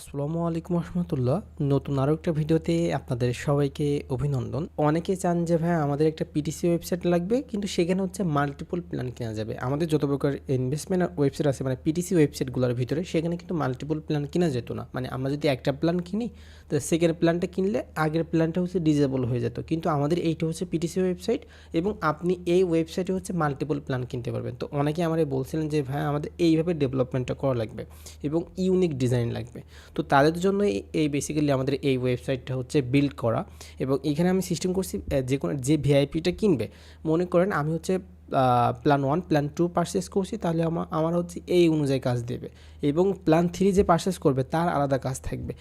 আসসালামু আলাইকুম রহমতুল্লাহ। নতুন আরও একটা ভিডিওতে আপনাদের সবাইকে অভিনন্দন। অনেকে চান যে, ভাই, আমাদের একটা পিটিসি ওয়েবসাইট লাগবে, কিন্তু সেখানে হচ্ছে মাল্টিপল প্ল্যান কেনা যাবে। আমাদের যত প্রকার ইনভেস্টমেন্ট ওয়েবসাইট আছে মানে পিটিসি ওয়েবসাইটগুলোর ভিতরে, সেখানে কিন্তু মাল্টিপল প্ল্যান কেনা যেত না। মানে আমরা যদি একটা প্ল্যান কিনি, তো সেকেন্ড প্ল্যানটা কিনলে আগের প্ল্যানটা হচ্ছে ডিজেবল হয়ে যেত। কিন্তু আমাদের এইটা হচ্ছে পিটিসি ওয়েবসাইট এবং আপনি এই ওয়েবসাইটে হচ্ছে মাল্টিপল প্ল্যান কিনতে পারবেন। তো অনেকে আমারে বলছিলেন যে, ভাই, আমাদের এইভাবে ডেভেলপমেন্টটা করা লাগবে এবং ইউনিক ডিজাইন লাগবে। তো তাদের জন্য এই বেসিক্যালি আমাদের এই ওয়েবসাইটটা হচ্ছে বিল্ড করা এবং এখানে আমি সিস্টেম করছি যে কোনো, যে ভিআইপিটা কিনবে। মনে করেন আমি হচ্ছে plan one plan two purchase করছি, তাহলে আমার আমার হচ্ছে এই অনুযায়ী কাজ দেবে এবং প্ল্যান থ্রি যে পারচেস করবে, তার আলাদা কাজ থাকবে।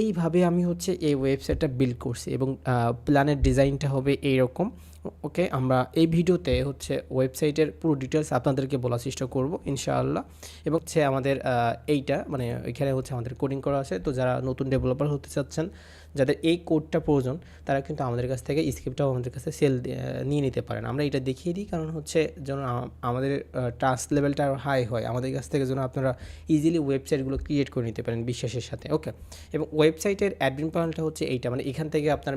এইভাবে আমি হচ্ছে এই ওয়েবসাইটটা বিল্ড করছি এবং প্ল্যানের ডিজাইনটা হবে এইরকম। ওকে, আমরা এই ভিডিওতে হচ্ছে ওয়েবসাইটের পুরো ডিটেলস আপনাদেরকে বলার চেষ্টা করব, ইনশাআল্লাহ। এবং হচ্ছে আমাদের এইটা মানে এখানে হচ্ছে আমাদের কোডিং করা আছে। তো যারা নতুন ডেভেলপার হতে চাচ্ছেন, যাদের এই কোডটা প্রয়োজন, তারা কিন্তু আমাদের কাছ থেকে স্ক্রিপ্টটাও আমাদের কাছে সেল নিয়ে নিতে পারেন। আমরা এটা দেখিয়ে দিই, কারণ হচ্ছে যেন আমাদের টাস্ক লেভেলটা আরও হাই হয়। আমাদের কাছ থেকে যেন আপনারা ইজিলি ওয়েবসাইটগুলো ক্রিয়েট করে নিতে পারেন বিশ্বাসের সাথে ওকে এবং ওয়েবসাইটের অ্যাডমিন প্যানেলটা হচ্ছে এইটা মানে এখান থেকে আপনার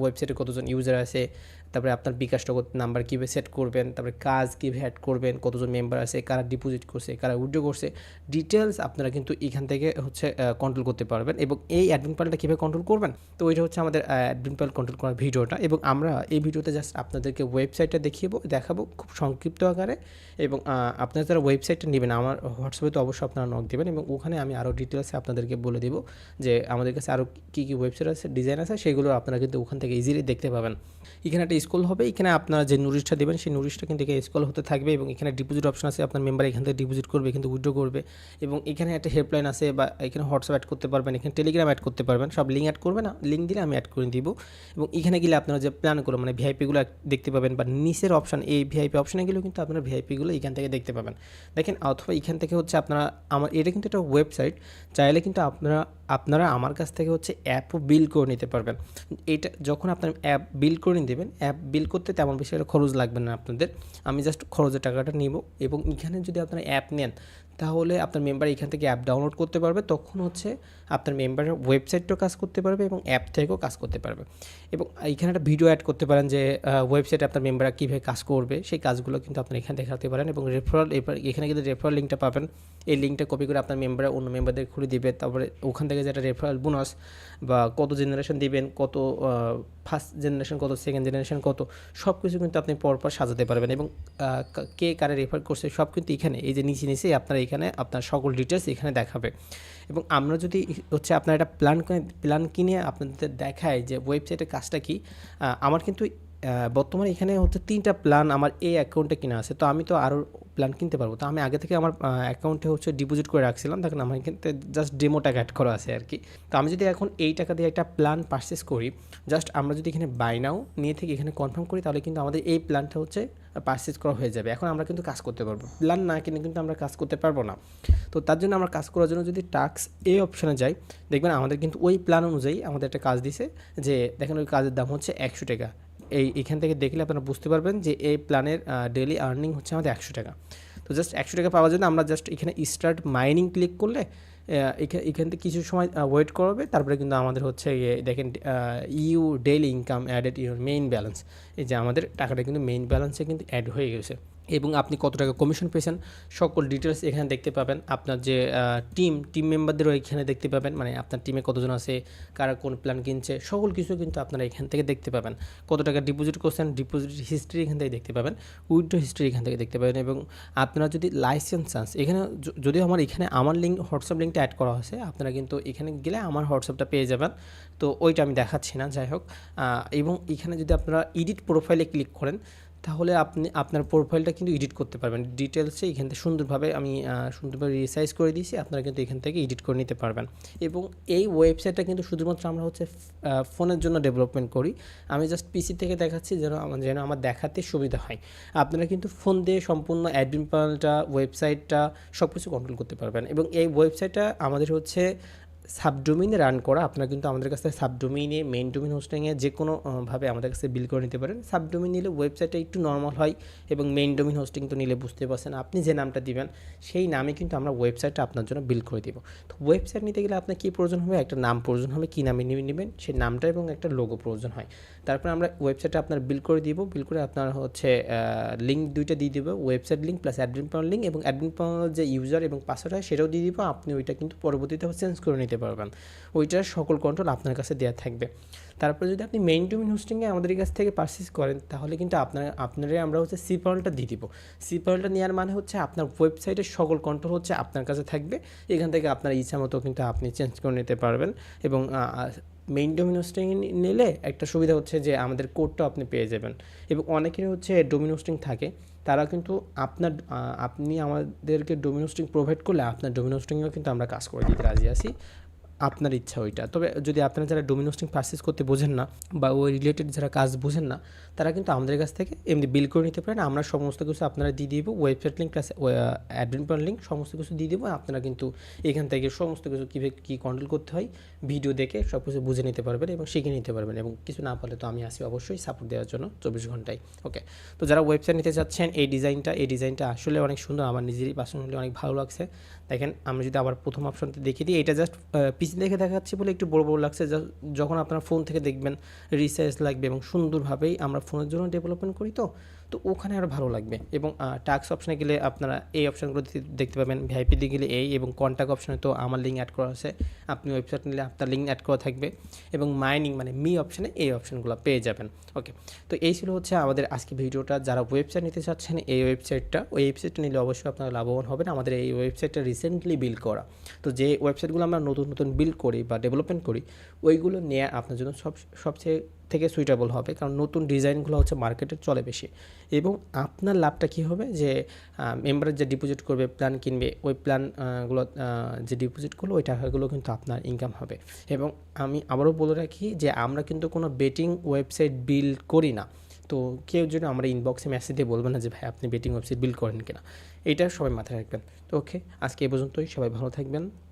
ওয়েবসাইটে কতজন ইউজার আছে তারপরে আপনার বিকাশ নাম্বার কীভাবে সেট করবেন, তারপরে কাজ কীভাবে অ্যাড করবেন, কতজন মেম্বার আছে, কারা ডিপোজিট করছে, কারা উইড্রো করছে ডিটেলস আপনারা কিন্তু এখান থেকে হচ্ছে কন্ট্রোল করতে পারবেন এবং এই অ্যাডমিন প্যানেলটা কীভাবে কন্ট্রোল করবেন, তো ওইটা হচ্ছে আমাদের অ্যাডমিন প্যানেল কন্ট্রোল করার ভিডিওটা এবং আমরা এই ভিডিওতে জাস্ট আপনাদেরকে ওয়েবসাইটটা দেখিয়ে দেখাবো খুব সংক্ষিপ্ত আকারে এবং আপনারা যারা ওয়েবসাইটটা নেবেন, আমার হোয়াটসঅ্যাপে তো অবশ্যই আপনারা নক দেবেন এবং ওখানে আমি আরও ডিটেলসে আপনাদেরকে বলে দেবো যে আমাদের কাছে আরও কী কী ওয়েবসাইট আছে ডিজাইন আছে, সেগুলো আপনারা কিন্তু ওখান থেকে ইজিলি দেখতে পাবেন। এখানে একটা স্কুল হবে, এখানে আপনারা যে নুরিশটা দেবেন, সেই নুরিশটা কিন্তু এখানে স্কুল হতে থাকবে এবং এখানে ডিপোজিট অপশন আছে, আপনার মেম্বার এখান থেকে ডিপোজিট করবে কিন্তু উইড্রো করবে এবং এখানে একটা হেল্পলাইন আছে বা এখানে হোয়াটসঅ্যাপ অ্যাড করতে পারবেন, এখানে টেলিগ্রাম অ্যাড করতে পারবেন, সব লিঙ্ক অ্যাড করবে না লিঙ্ক দিলে আমি অ্যাড করে দিব এবং এখানে গেলে আপনারা যে প্ল্যানগুলো মানে ভিআইপিগুলো দেখতে পাবেন বা নিচের অপশন এই ভিআইপি অপশনে গেলেও কিন্তু আপনারা ভিআইপিগুলো এখান থেকে দেখতে পাবেন। দেখেন, অথবা এখান থেকে হচ্ছে আপনারা, আমার, এটা কিন্তু একটা ওয়েবসাইট চাইলে কিন্তু আপনারা আপনারা আমার কাছ থেকে হচ্ছে অ্যাপও বিল করে নিতে পারবেন। এটা যখন আপনার অ্যাপ বিল করে দেবেন অ্যাপ বিল করতে তেমন বেশি একটা খরচ লাগবে না আপনাদের। আমি জাস্ট খরচের টাকাটা নিব এবং এখানে যদি আপনারা অ্যাপ নেন তাহলে আপনার মেম্বার এখান থেকে অ্যাপ ডাউনলোড করতে পারবে। তখন হচ্ছে আপনার মেম্বারের ওয়েবসাইটটাও কাজ করতে পারবে এবং অ্যাপ থেকেও কাজ করতে পারবে। এবং এখানে একটা ভিডিও অ্যাড করতে পারেন যে ওয়েবসাইটে আপনার মেম্বাররা কীভাবে কাজ করবে, সেই কাজগুলো কিন্তু আপনি এখানে দেখাতে পারেন এবং রেফারাল এখানে কিন্তু রেফারাল লিঙ্কটা পাবেন। এই লিঙ্কটা কপি করে আপনার মেম্বারে অন্য মেম্বারদের খুলে দিবে। তারপরে ওখান থেকে যেটা রেফারাল বোনাস বা কত জেনারেশন দিবেন, কত ফার্স্ট জেনারেশন কত সেকেন্ড জেনারেশন কত সব কিছু কিন্তু আপনি পরপর সাজাতে পারবেন এবং কে কারে রেফার করছে সব কিন্তু এখানে। এই যে নিচে নিচে আপনার এখানে আপনার সকল ডিটেলস এখানে দেখাবে। এবং আমরা যদি হচ্ছে আপনার একটা প্ল্যান প্ল্যান কিনে আপনাদের দেখায় যে ওয়েবসাইটের কাজটা কি আমার কিন্তু বর্তমানে এখানে হচ্ছে তিনটা প্ল্যান আমার এই অ্যাকাউন্টে কিনা আছে। তো আমি তো আরও প্ল্যান কিনতে পারব। তো আমি আগে থেকে আমার অ্যাকাউন্টে হচ্ছে ডিপোজিট করে রাখছিলাম। দেখেন আমার এখানে জাস্ট ডেমো টাকা অ্যাড করা আছে আর কি তো আমি যদি এখন এই টাকা দিয়ে একটা প্ল্যান পারচেস করি জাস্ট আমরা যদি এখানে বাই নাও নিয়ে থেকে এখানে কনফার্ম করি, তাহলে কিন্তু আমাদের এই প্ল্যানটা হচ্ছে পারচেস করা হয়ে যাবে। এখন আমরা কিন্তু কাজ করতে পারব। প্ল্যান না কিনে কিন্তু আমরা কাজ করতে পারব না। তো তার জন্য আমরা কাজ করার জন্য যদি টাক্স এই অপশানে যাই, দেখবেন আমাদের কিন্তু ওই প্ল্যান অনুযায়ী আমাদের একটা কাজ দিছে যে, দেখেন ওই কাজের দাম হচ্ছে একশো টাকা। এই, এখান থেকে দেখলে আপনারা বুঝতে পারবেন যে এই প্ল্যানের ডেলি আর্নিং হচ্ছে আমাদের একশো টাকা। তো জাস্ট একশো টাকা পাওয়ার জন্য আমরা জাস্ট এখানে স্টার্ট মাইনিং ক্লিক করলে এখানে থেকে কিছু সময় ওয়েট করবে, তারপরে কিন্তু আমাদের হচ্ছে দেখেন you daily income added your main balance এই যে আমাদের টাকাটা কিন্তু মেইন ব্যালেন্সে কিন্তু অ্যাড হয়ে গেছে। এবং আপনি কত টাকা কমিশন পেয়েছেন, সকল ডিটেলস এখানে দেখতে পাবেন। আপনার যে টিম টিম মেম্বারদেরও এখানে দেখতে পাবেন। মানে আপনার টিমে কতজন আছে, কারা কোন প্ল্যান কিনছে, সকল কিছু কিন্তু আপনারা এখান থেকে দেখতে পাবেন। কত টাকা ডিপোজিট করছেন ডিপোজিট হিস্ট্রি এখান থেকে দেখতে পাবেন উইথড্র হিস্ট্রি এখান থেকে দেখতে পাবেন এবং আপনারা যদি লাইসেন্স চান্স এখানে য- যদিও আমার এখানে আমার লিঙ্ক হোয়াটসঅ্যাপ লিঙ্কটা অ্যাড করা হয়েছে, আপনারা কিন্তু এখানে গেলে আমার হোয়াটসঅ্যাপটা পেয়ে যাবেন। তো ওইটা আমি দেখাচ্ছি না, যাই হোক। এবং এখানে যদি আপনারা এডিট প্রোফাইলে ক্লিক করেন তাহলে আপনি, আপনার প্রোফাইলটা কিন্তু এডিট করতে পারবেন। ডিটেলসে এখান থেকে সুন্দরভাবে আমি সুন্দরভাবে রিসাইজ করে দিয়েছি, আপনারা কিন্তু এখান থেকে এডিট করে নিতে পারবেন। এবং এই ওয়েবসাইটটা কিন্তু শুধুমাত্র আমরা হচ্ছে ফোনের জন্য ডেভেলপমেন্ট করি। আমি জাস্ট পিসি থেকে দেখাচ্ছি যেন আমার যেন আমার দেখাতে সুবিধা হয়। আপনারা কিন্তু ফোন দিয়ে সম্পূর্ণ অ্যাডমিন প্যানেলটা ওয়েবসাইটটা সব কিছু কন্ট্রোল করতে পারবেন। এবং এই ওয়েবসাইটটা আমাদের হচ্ছে সাবডোমিনে রান করা আপনারা কিন্তু আমাদের কাছে সাবডোমিনে মেইন ডোমিন হোস্টিংয়ে যে কোনো ভাবে আমাদের কাছে বিল করে নিতে পারেন। সাবডোমিন নিলে ওয়েবসাইটটা একটু নর্মাল হয় এবং মেইন ডোমিন হোস্টিং তো নিলে বুঝতে পারছেন আপনি যে নামটা দিবেন, সেই নামে কিন্তু আমরা ওয়েবসাইটটা আপনার জন্য বিল করে দিব। তো ওয়েবসাইট নিতে গেলে আপনার কী প্রয়োজন হবে? একটা নাম প্রয়োজন হবে, কী নামে নেবেন সেই নামটা এবং একটা লোগো প্রয়োজন হয়। তারপরে আমরা ওয়েবসাইটটা আপনার বিল করে দিব। বিল করে আপনার হচ্ছে লিঙ্ক দুইটা দিয়ে দিব website link plus admin power link এবং অ্যাডমিন পাওয়ার যে ইউজার এবং পাসওয়ার্ড হয় সেটাও দিয়ে দিব। আপনি ওইটা কিন্তু পরবর্তীতে চেঞ্জ করে নিতে পারবেন। ওইটার সকল কন্ট্রোল আপনার কাছে দেওয়া থাকবে। তারপরে যদি আপনি মেইন ডোমিন হোস্টিংয়ে আমাদের কাছ থেকে পারচেস করেন, তাহলে কিন্তু আপনার, আপনারে আমরা হচ্ছে সি দিয়ে দিব। সি নেওয়ার মানে হচ্ছে আপনার ওয়েবসাইটের সকল কন্ট্রোল হচ্ছে আপনার কাছে থাকবে। এখান থেকে আপনার ইচ্ছা মতো কিন্তু আপনি চেঞ্জ করে নিতে পারবেন এবং মেইন ডোমিন হোস্টিং নিলে একটা সুবিধা হচ্ছে যে আমাদের কোডটা আপনি পেয়ে যাবেন। এবং অনেকেরই হচ্ছে ডোমিন হোস্টিং থাকে, তারা কিন্তু আপনার আপনি আমাদেরকে ডোমিন হোস্টিং প্রোভাইড করলে আপনার ডোমিন হোস্টিংয়েও কিন্তু আমরা কাজ করে দিতে রাজি আছি। আপনার ইচ্ছা ওইটা। তবে যদি আপনারা যারা ডোমিন হোস্টিং পারচেস করতে বোঝেন না বা ওই রিলেটেড যারা কাজ বোঝেন না, তারা কিন্তু আমাদের কাছ থেকে এমনি বিল করে নিতে পারেন। আমরা সমস্ত কিছু আপনারা দিয়ে দিব website link plus admin power link সমস্ত কিছু দিয়ে দিব। আপনারা কিন্তু এখান থেকে সমস্ত কিছু কীভাবে কী কন্ট্রোল করতে হয় ভিডিও দেখে সব কিছু বুঝে নিতে পারবেন এবং শিখে নিতে পারবেন এবং কিছু না পারলে তো আমি আসি অবশ্যই সাপোর্ট দেওয়ার জন্য চব্বিশ ঘন্টায়। ওকে তো যারা ওয়েবসাইট নিতে চাচ্ছেন, এই ডিজাইনটা এই ডিজাইনটা আসলে অনেক সুন্দর, আমার নিজেরই পার্সোনালি অনেক ভালো লাগছে। দেখেন, আমি যদি আবার প্রথম অপশনটা দেখিয়ে দিই, এটা জাস্ট দেখে দেখাচ্ছি বলে একটু বড় বড় লাগছে যখন আপনার ফোন থেকে দেখবেন রিসার্চ লাগবে এবং সুন্দরভাবেই আমরা ফোনের জন্য ডেভেলপমেন্ট করি তো তো ওখানে আরও ভালো লাগবে। এবং টাক্স অপশনে গেলে আপনারা এই অপশানগুলো দেখতে পাবেন। ভিআইপিতে গেলে এই এবং কন্ট্যাক্ট অপশনে তো আমার লিঙ্ক অ্যাড করা আছে। আপনি ওয়েবসাইট নিলে আপনার লিঙ্ক অ্যাড করা থাকবে এবং মাইনিং মানে মি অপশানে এই অপশানগুলো পেয়ে যাবেন। ওকে তো এই ছিল হচ্ছে আমাদের আজকে ভিডিওটা। যারা ওয়েবসাইট নিতে চাচ্ছেন, এই ওয়েবসাইটটা ওই ওয়েবসাইটটা নিলে অবশ্যই আপনারা লাভবান হবেন। আমাদের এই ওয়েবসাইটটা রিসেন্টলি বিল্ড করা। তো যে ওয়েবসাইটগুলো আমরা নতুন নতুন বিল্ড করি বা ডেভেলপমেন্ট করি, ওইগুলো নেওয়া আপনার জন্য সব, সবচেয়ে থেকে সুইটেবল হবে। কারণ নতুন ডিজাইনগুলো হচ্ছে মার্কেটে চলে বেশি। এবং আপনার লাভটা কী হবে? যে মেম্বার যে ডিপোজিট করবে প্ল্যান কিনবে, ওই প্ল্যানগুলো যে ডিপোজিট করল, ওই টাকাগুলো কিন্তু আপনার ইনকাম হবে। এবং আমি আবারও বলে রাখি যে, আমরা কিন্তু কোনো বেটিং ওয়েবসাইট বিল্ড করি না। তো কেউ যদি আমরা ইনবক্সে মেসেজ দিয়ে বলবেন না যে, ভাই, আপনি বেটিং ওয়েবসাইট বিল্ড করেন কিনা? এটা সবাই মাথায় রাখবেন। তো ওকে আজকে এ পর্যন্তই। সবাই ভালো থাকবেন।